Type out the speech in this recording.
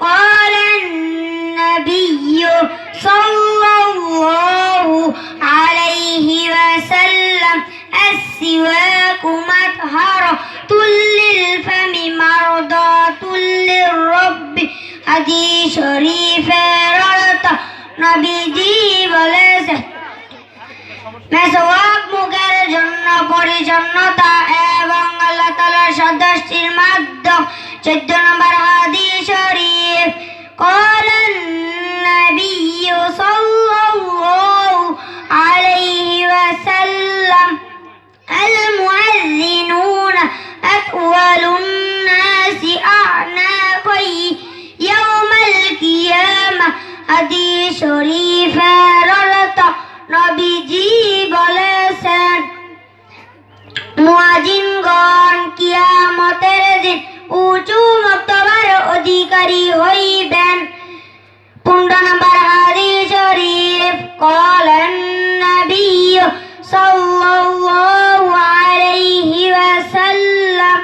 قال النبي صلى الله عليه وسلم, السواك مطهرة للفم مرضاة للرب হাদিস শরীফের অর্থ নবীজি বলেছেন মেসওয়াক মুখের জন্য পরিচ্ছন্নতা এবং আল্লাহ তাআলার সদস্যের মাধ্যম قال النبي صلى الله عليه وسلم المؤذنون أطول الناس أعناقا يوم القيامة হাদিস শরীফের অর্থ নবীজি বলেছেন মুয়াজিনগণ অধিকারী হইবেন। পনেরো নম্বর হাদি শরীফ কলেন নবী সাল্লাল্লাহু আলাইহি ওয়াসাল্লাম।